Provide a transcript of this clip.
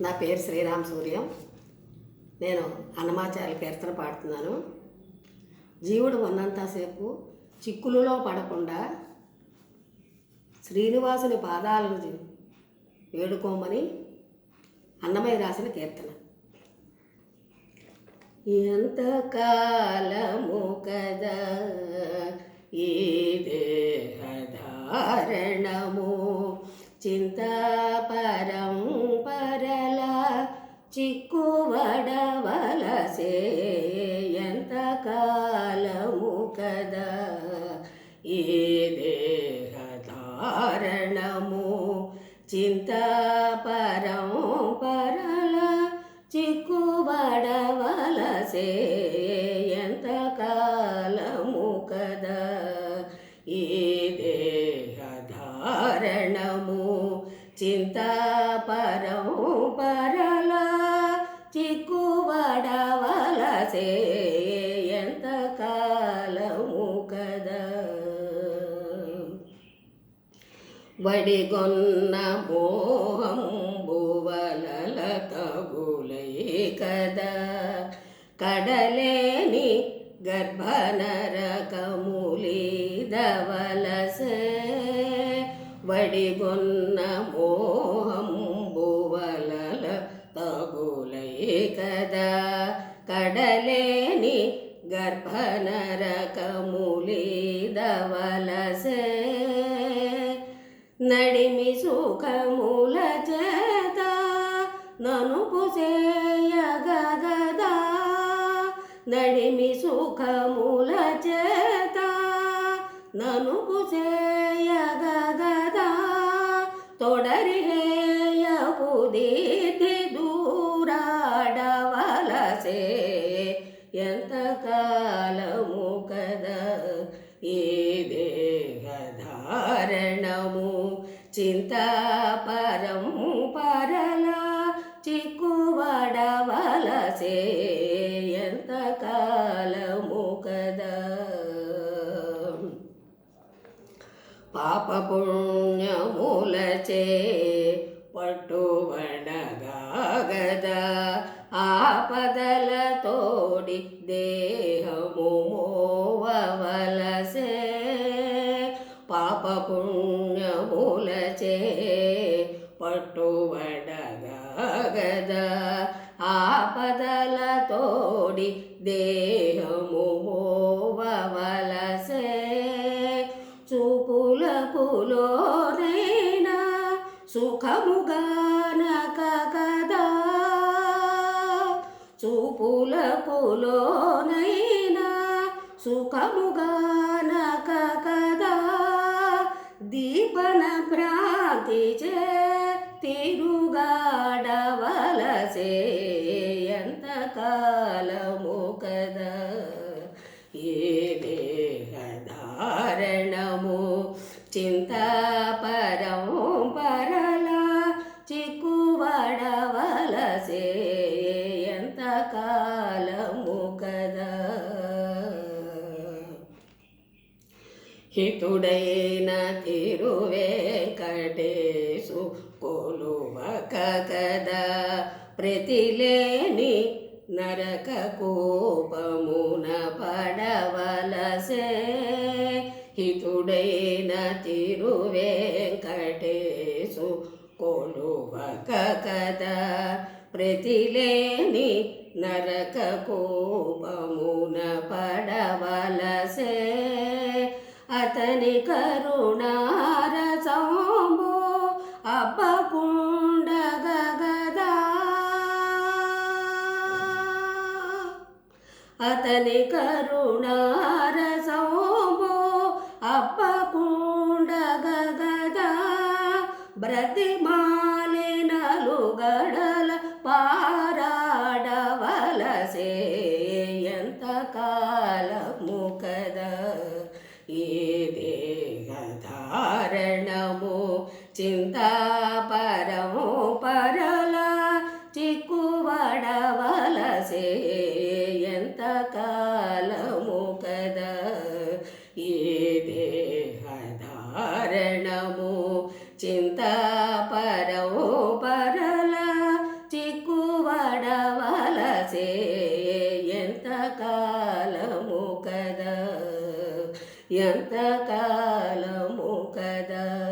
నా పేరు శ్రీరామ్ సూర్యం. నేను అన్నమాచార్య కీర్తన పాడుతున్నాను. జీవుడు ఉన్నంతసేపు చిక్కులలో పడకుండా శ్రీనివాసుని పాదాలను వేడుకోమని అన్నమయ్య రాసిన కీర్తన. ఎంతకాలం చిక్కువడవలసే ఎంత కాలము కదా? ఈ దేహధారణము చింతాపరం పరల చిక్కువడవలసే చిక్కుబడవలసే ఎంత కాలము కదా? వడిగొన్న మోహంబువలల తగులై కదా? కడలేని గర్భనరకములీదవలసే వడిగొన్న కడలేని గర్భనరకములీదవలసే నడిమి సుఖముల చేత నను పుసేయగదా నడిమి సుఖముల చేత నను పుసేయగదా తొడరి హేయపు దీది దూరాడవలసే ఎంతకాలము కదా? ఈ దేహధారణము? చింతాపరం పరలా చిక్కువడవలసే ఎంత కాలము కదా? పాపపుణ్యములచే పట్టుబడగాగదా ఆపదల తోడి దేహము మోవలసే పాపపుణ్యములచే పట్టుబడగద ఆపదల తోడి దేహము మోవలసే చూపుల పులోనైనా సుఖముగా పులోనైనా సుఖముగానక కదా. దీపన భ్రాంతి చే తిరుగాడవలసే హితుడైన తిరువేంకటేశు కొలువక కదా ప్రతిలేని నరక కోపమున పడవలసే. హితుడైన తిరువేంకటేశు కొలువక కదా ప్రతిలేని నరక కోపమున పడవలసే. అతని కరుణారసంబో అబ్బకుండగదా అతని కరుణారసంబో అబ్బకుండగదా బ్రతిమాలినలు గడలు తారణము చింతాపరము పరల చిక్కువడవలసే ఎంత కాలము కదా ఏ దేహ ధారణము పరల చిక్కువడవలసే ఎంత కాలము కదా ఎంత దేహధారణము